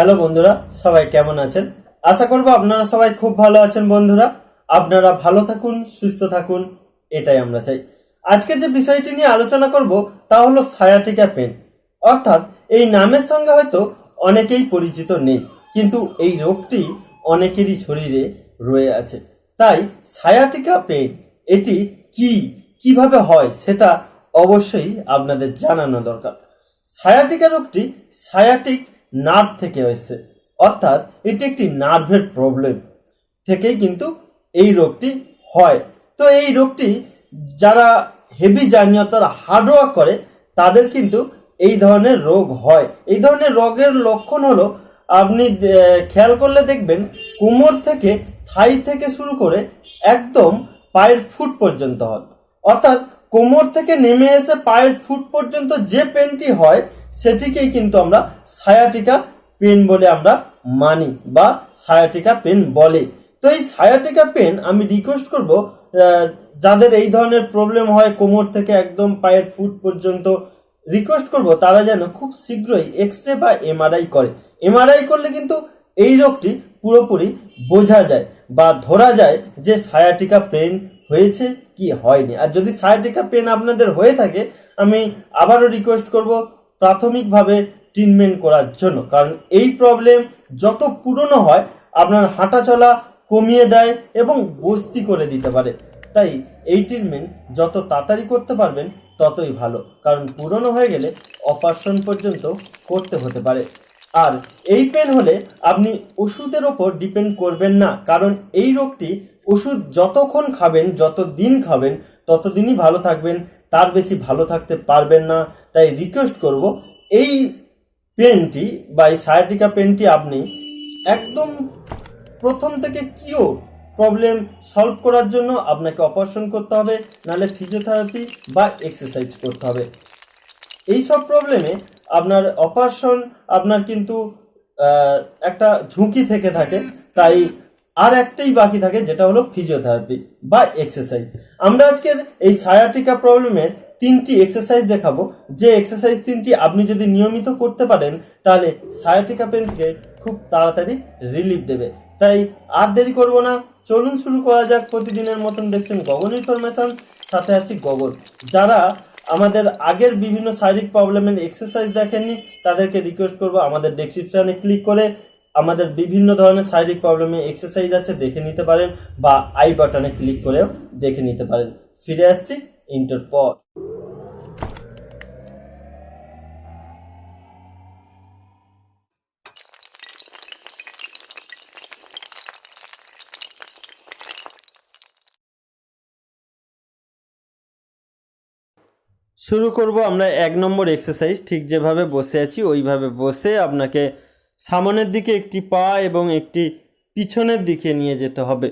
Hello বন্ধুরা, সবাই কেমন আছেন? আশা করব আপনারা সবাই খুব ভালো আছেন বন্ধুরা। আপনারা ভালো থাকুন, সুস্থ থাকুন, এটাই আমরা চাই। আজকে যে বিষয়টি নিয়ে আলোচনা করব তা হলো সায়াটিকা পেন অর্থাৎ এই নামের সঙ্গে হয়তো অনেকেই পরিচিত নেই, কিন্তু এই রোগটি অনেকেরই শরীরে রয়ে আছে। তাই সায়াটিকা পেন এটি কি, কীভাবে হয় সেটা অবশ্যই আপনাদের জানানো দরকার। সায়াটিকা রোগটি সায়াটিক নার্ভ থেকে হয়েছে। অর্থাৎ এটি একটি নার্ভের প্রবলেম থেকেই কিন্তু এই রোগটি হয়। তো এই রোগটি যারা হেভি জার্নি অর্থাৎ হার্ডওয়ার্ক করে, তাদের কিন্তু এই ধরনের রোগ হয়। এই ধরনের রোগের লক্ষণ হলো, আপনি খেয়াল করলে দেখবেন কোমর থেকে থাই থেকে শুরু করে একদম পায়ের ফুট পর্যন্ত হয়। অর্থাৎ কোমর থেকে নেমে এসে পায়ের ফুট পর্যন্ত যে পেনটি হয় সেটিকেই কিন্তু আমরা সায়াটিকা পেন বলে আমরা মানি বা সায়াটিকা পেন বলে। তো এই সায়াটিকা পেন আমি রিকোয়েস্ট করব যাদের এই ধরনের প্রবলেম হয়, কোমর থেকে একদম পায়ের ফুট পর্যন্ত রিকোয়েস্ট করব, তারা যেন খুব শীঘ্রই এক্স রে বা এমআরআই করে। এমআরআই করলে কিন্তু এই রোগটি পুরোপুরি বোঝা যায় বা ধরা যায় যে সায়াটিকা পেন হয়েছে কি হয়নি। আর যদি সায়াটিকা পেন আপনাদের হয়ে থাকে, আমি আবারও রিকোয়েস্ট করব প্রাথমিকভাবে ট্রিটমেন্ট করার জন্য। কারণ এই প্রবলেম যত পুরনো হয়, আপনার হাঁটা চলা কমিয়ে দেয় এবং বস্তি করে দিতে পারে। তাই এই ট্রিটমেন্ট যত তাড়াতাড়ি করতে পারবেন, ততই ভালো। কারণ পুরনো হয়ে গেলে অপারেশন পর্যন্ত করতে হতে পারে। আর এই পেন হলে আপনি ওষুধের ওপর ডিপেন্ড করবেন না। কারণ এই রোগটি ওষুধ যতক্ষণ খাবেন যত দিন খাবেন, ততদিনই ভালো থাকবেন। তার বেশি ভালো থাকতে পারবেন না। তাই রিকোয়েস্ট করব, এই পেনটি বা এই সায়াটিকা পেনটি আপনি একদম প্রথম থেকে কিও প্রবলেম সলভ করার জন্য আপনাকে অপারেশন করতে হবে, নাহলে ফিজিওথেরাপি বা এক্সারসাইজ করতে হবে। এই সব প্রবলেমে আপনার অপারেশন আপনার কিন্তু একটা ঝুঁকি থেকে থাকে। তাই আর একটাই বাকি থাকে, যেটা হলো ফিজিওথেরাপি বা এক্সারসাইজ আমরা আজকের এই সায়াটিকা প্রবলেমের তিনটি এক্সারসাইজ দেখাবো। যে এক্সারসাইজ তিনটি আপনি যদি নিয়মিত করতে পারেন, তাহলে সায়াটিকা পেন থেকে খুব তাড়াতাড়ি রিলিফ দেবে। তাই আর দেরি করব না। চলুন শুরু করা যাক। প্রতিদিনের মতন দেখছেন গগন ইনফরমেশন সাথে আছি গগন। যারা আমাদের আগের বিভিন্ন শারীরিক প্রবলেমের এক্সারসাইজ দেখেননি, তাদেরকে রিকোয়েস্ট করব আমাদের ডেসক্রিপশনে ক্লিক করে আমাদের বিভিন্ন ধরনের শারীরিক প্রবলেমে এক্সারসাইজ আছে, দেখে নিতে পারেন বা আই বাটনে ক্লিক করেও দেখে নিতে পারেন। ফিরে আসছি ইন্টার পর। শুরু করব আমরা এক নম্বর এক্সারসাইজ ঠিক যেভাবে বসে আছি, ওইভাবে বসে আপনাকে সামনের দিকে একটি পা এবং একটি পিছনের দিকে নিয়ে যেতে হবে।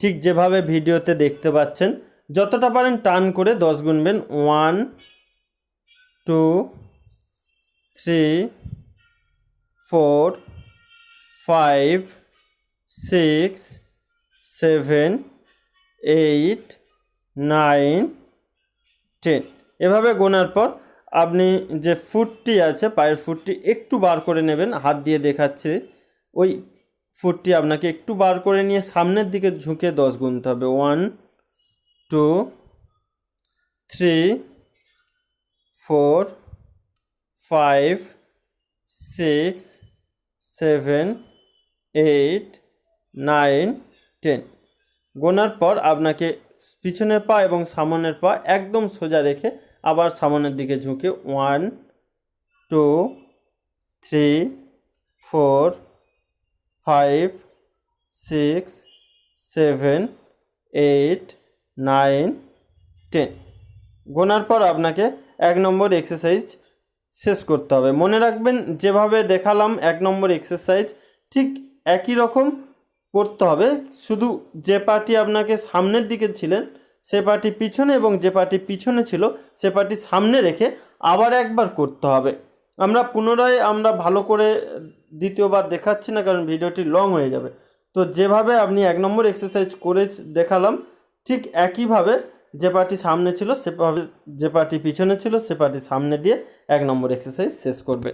ঠিক যেভাবে ভিডিওতে দেখতে পাচ্ছেন, যতটা পারেন টান করে দশ গুনবেন। One, two, three, four, five, six, seven, eight, nine, ten. এভাবে গোনার পর আপনি যে ফুটটি আছে, পায়ের ফুটটি একটু বার করে নেবেন, হাত দিয়ে দেখাচ্ছে। ওই ফুটটি আপনাকে একটু বার করে নিয়ে সামনের দিকে ঝুঁকে দশ গুনতে হবে। One two three four five six seven eight nine ten গোনার পর আপনাকে পিছনের পা এবং সামনের পা একদম সোজা রেখে আবার সামনের দিকে ঝুঁকে one two three four five six seven eight nine ten গোনার পর আপনাকে এক নম্বর এক্সারসাইজ শেষ করতে হবে। মনে রাখবেন, যেভাবে দেখালাম এক নম্বর এক্সারসাইজ ঠিক একই রকম করতে হবে। শুধু যে পার্টি আপনাকে সামনের দিকে ছিলেন সে পার্টি পিছনে এবং যে পার্টি পিছনে ছিল, সে পার্টি সামনে রেখে আবার একবার করতে হবে। আমরা পুনরায় আমরা ভালো করে দ্বিতীয়বার দেখাচ্ছি না, কারণ ভিডিওটি লং হয়ে যাবে। তো যেভাবে আপনি এক নম্বর এক্সারসাইজ করে দেখালাম, ঠিক একইভাবে যে পার্টি সামনে ছিল সেভাবে যে পার্টি পিছনে ছিল, সে পার্টি সামনে দিয়ে এক নম্বর এক্সারসাইজ শেষ করবে।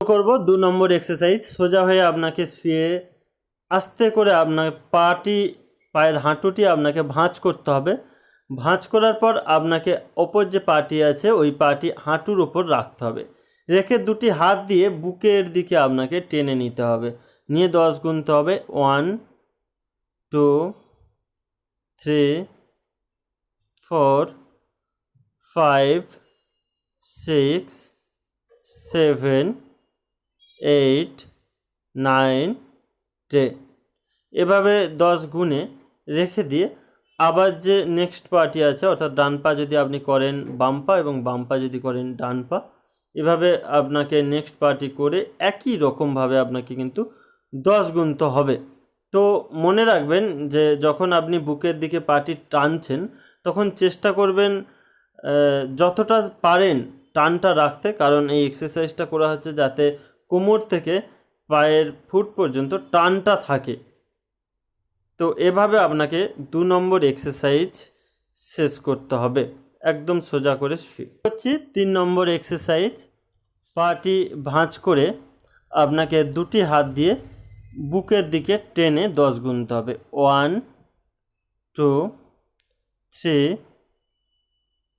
করব দু নম্বর এক্সারসাইজ সোজা হয়ে আপনাকে শুয়ে আস্তে করে আপনার পাটি পায়ের হাঁটুটি আপনাকে ভাঁজ করতে হবে। ভাঁজ করার পর আপনাকে ওপর যে পাটি আছে, ওই পাটি হাঁটুর ওপর রাখতে হবে। রেখে দুটি হাত দিয়ে বুকের দিকে আপনাকে টেনে নিতে হবে। নিয়ে দশ গুনতে হবে। One, two, three, four, five, six, seven, eight, nine, ten. এভাবে দশ গুণে রেখে দিয়ে আবার যে নেক্সট পার্টি আছে, অর্থাৎ ডান পা যদি আপনি করেন বাম পা এবং বাম পা যদি করেন ডান পা, এভাবে আপনাকে নেক্সট পার্টি করে একই রকমভাবে আপনাকে কিন্তু দশ গুণতে হবে। তো মনে রাখবেন যে যখন আপনি বুকের দিকে পাটি টানছেন, তখন চেষ্টা করবেন যতটা পারেন টানটা রাখতে, কারণ এই এক্সারসাইজটা করা হচ্ছে যাতে কোমর থেকে পায়ের ফুট পর্যন্ত টানটা থাকে। তো এভাবে আপনাকে দু নম্বর এক্সারসাইজ শেষ করতে হবে। একদম সোজা করে শুয়ে হচ্ছে তিন নম্বর এক্সারসাইজ পাটি ভাঁজ করে আপনাকে দুটি হাত দিয়ে বুকের দিকে টেনে দশ গুনতে হবে। One, two, three,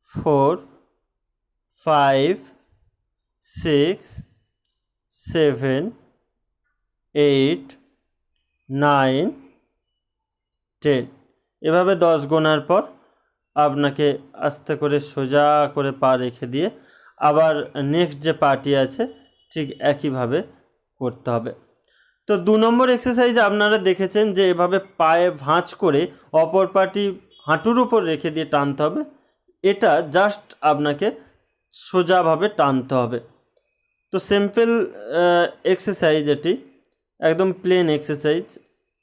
four, five, six, seven, eight, nine ten এভাবে দশ গোনার পর আপনাকে আস্তে করে সোজা করে পা রেখে দিয়ে আবার নেক্সট যে পার্টি আছে, ঠিক একইভাবে করতে হবে। তো দু নম্বর এক্সারসাইজ আপনারা দেখেছেন যে এভাবে পায়ে ভাঁজ করে অপর পাটি হাঁটুর উপর রেখে দিয়ে টানতে হবে। এটা জাস্ট আপনাকে সোজাভাবে টানতে হবে। তো সিম্পল এক্সারসাইজ এটি, একদম প্লেন এক্সারসাইজ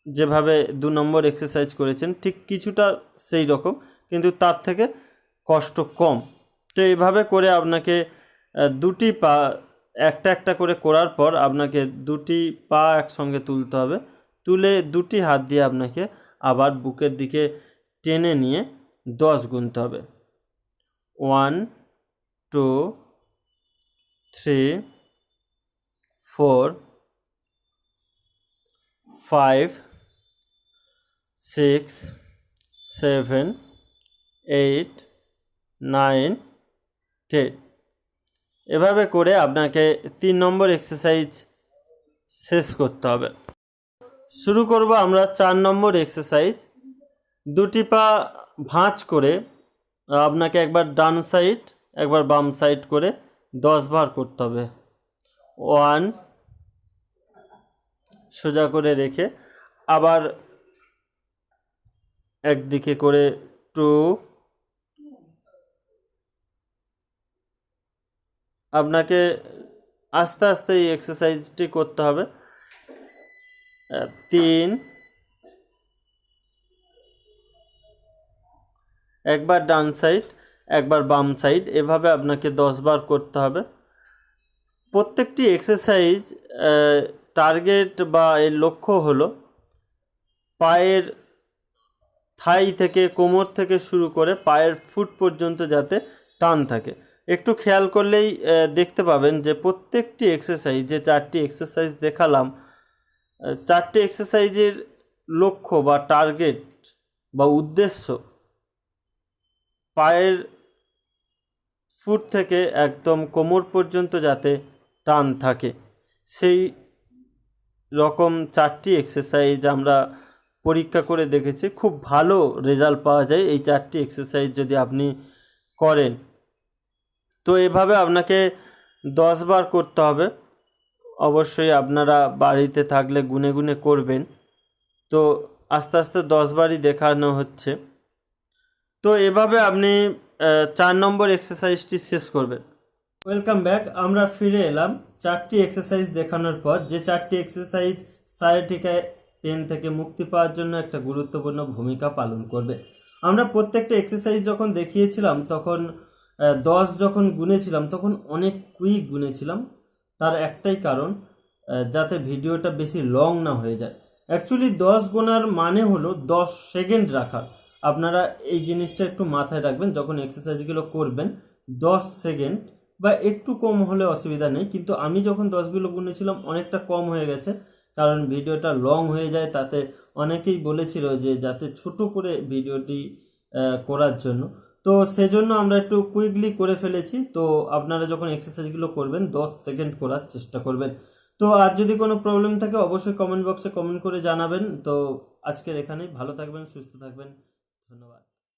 যেভাবে দু নম্বর এক্সারসাইজ করেছেন, ঠিক কিছুটা সেই রকম, কিন্তু তার থেকে কষ্ট কম। তো এইভাবে করে আপনাকে দুটি পা, একটা একটা করে করার পর আপনাকে দুটি পা একসঙ্গে তুলতে হবে। তুলে দুটি হাত দিয়ে আপনাকে আবার বুকের দিকে টেনে নিয়ে দশ গুনতে হবে। One, two, three, four, five six seven eight nine ten এভাবে করে আপনাকে তিন নম্বর এক্সারসাইজ শেষ করতে হবে। শুরু করব আমরা চার নম্বর এক্সারসাইজ দুটি পা ভাঁজ করে আপনাকে একবার ডান সাইড একবার বাম সাইড করে দশ বার করতে হবে। ওয়ান সোজা করে রেখে আবার একদিকে করে টু। আপনাকে আস্তে আস্তে এই এক্সারসাইজটি করতে হবে। তিন। একবার ডান সাইড একবার বাম সাইড এভাবে আপনাকে দশ বার করতে হবে। প্রত্যেকটি এক্সারসাইজ টার্গেট বা এর লক্ষ্য হলো পায়ের থাই থেকে কোমর থেকে শুরু করে পায়ের ফুট পর্যন্ত যাতে টান থাকে। একটু খেয়াল করলেই দেখতে পাবেন যে প্রত্যেকটি এক্সারসাইজ যে চারটি এক্সারসাইজ দেখালাম চারটি এক্সারসাইজের লক্ষ্য বা টার্গেট বা উদ্দেশ্য পায়ের ফুট থেকে একদম কোমর পর্যন্ত যাতে টান থাকে। সেই রকম চারটি এক্সারসাইজ আমরা পরীক্ষা করে দেখেছি, খুব ভালো রেজাল্ট পাওয়া যায় এই চারটি এক্সারসাইজ যদি আপনি করেন। তো এভাবে আপনাকে দশ বার করতে হবে। অবশ্যই আপনারা বাড়িতে থাকলে গুনে গুনে করবেন। তো আস্তে আস্তে দশ বারই দেখানো হচ্ছে। তো এভাবে আপনি চার নম্বর এক্সারসাইজটি শেষ করবেন। ওয়েলকাম ব্যাক আমরা ফিরে এলাম চারটি এক্সারসাইজ দেখানোর পর। যে চারটি এক্সারসাইজ সায়াটিকায় পেন থেকে মুক্তি পাওয়ার জন্য একটা গুরুত্বপূর্ণ ভূমিকা পালন করবে। আমরা প্রত্যেকটা এক্সারসাইজ যখন দেখিয়েছিলাম, তখন দশ যখন গুনেছিলাম, তখন অনেক কুইক গুনেছিলাম। তার একটাই কারণ যাতে ভিডিওটা বেশি লং না হয়ে যায়। অ্যাকচুয়ালি দশ গোনার মানে হলো দশ সেকেন্ড রাখা। আপনারা এই জিনিসটা একটু মাথায় রাখবেন, যখন এক্সারসাইজগুলো করবেন, দশ সেকেন্ড বা একটু কম হলে অসুবিধা নেই। কিন্তু আমি যখন দশগুলো গুনেছিলাম, অনেকটা কম হয়ে গেছে। কারণ ভিডিওটা লং হয়ে যায়, তাতে অনেকেই বলেছিল যে যাতে ছোট করে ভিডিওটি করার জন্য। তো সেজন্য আমরা একটু কুইকলি করে ফেলেছি। তো আপনারা যখন এক্সারসাইজগুলো করবেন, দশ সেকেন্ড করার চেষ্টা করবেন। তো আর যদি কোনো প্রবলেম থাকে, অবশ্যই কমেন্ট বক্সে কমেন্ট করে জানাবেন। তো আজকের এখানেই, ভালো থাকবেন, সুস্থ থাকবেন। ধন্যবাদ।